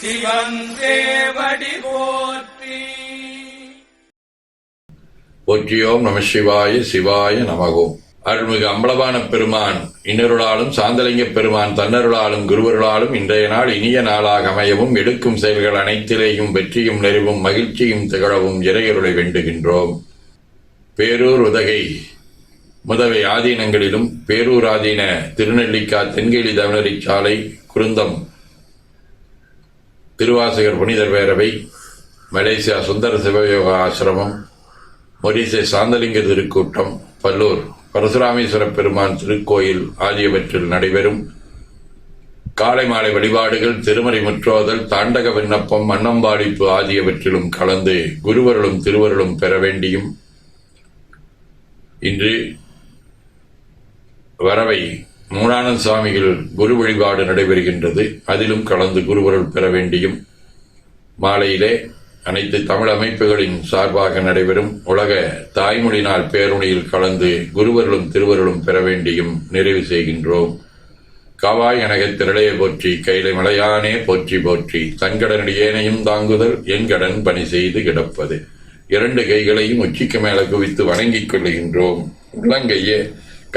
சிவன் தேவடி போற்றி. போற்றியோம் நம சிவாய சிவாய நமகோம் அருள்மிகு அம்பலவான பெருமான் இன்னருளாலும் சாந்தலிங்க பெருமான் தன்னருளாலும் குருவருளாலும் இன்றைய நாள் இனிய நாளாக அமையவும் எடுக்கும் செயல்கள் அனைத்திலேயும் வெற்றியும் நிறைவும் மகிழ்ச்சியும் திகழவும் இறையருளை வேண்டுகின்றோம். பேரூர் உதகை முதவை ஆதீனங்களிலும் பேரூர் ஆதீன திருநெல்லிக்கா தென்கேலி தவணரிச்சாலை சாலை குருந்தம் திருவாசகர் புனிதர் பேரவை மலேசியா சுந்தர சிவயோகா ஆசிரமம் மொரிசை சாந்தலிங்க திருக்கூட்டம் பல்லூர் பரசுராமேஸ்வர பெருமான் திருக்கோயில் ஆகியவற்றில் நடைபெறும். காலை மாலை வழிபாடுகள் திருமறை முற்றோதல் தாண்டக விண்ணப்பம் அன்னம்பாடிப்பு ஆகியவற்றிலும் கலந்து குருவருளும் திருவருளும் பெற வேண்டியும். இன்று வரவை மூலானந்த சுவாமிகள் குரு வழிபாடு நடைபெறுகின்றது. அதிலும் கலந்து குருவருள் பெற வேண்டியும் மாலையிலே அனைத்து தமிழ் அமைப்புகளின் சார்பாக நடைபெறும் உலக தாய்மொழி நாள் பேரணியில் கலந்து குருவர்களும் திருவருளும் பெற வேண்டியும் நிறைவு செய்கின்றோம். கவாய் எனக திரளைய போற்றி கைலை மலையானே போற்றி போற்றி தன்கடனடியேனையும் தாங்குதல் என் கடன் பணி செய்து கிடப்பது. இரண்டு கைகளையும் உச்சிக்கு மேல குவித்து வணங்கிக் கொள்கின்றோம் உள்ளங்கையே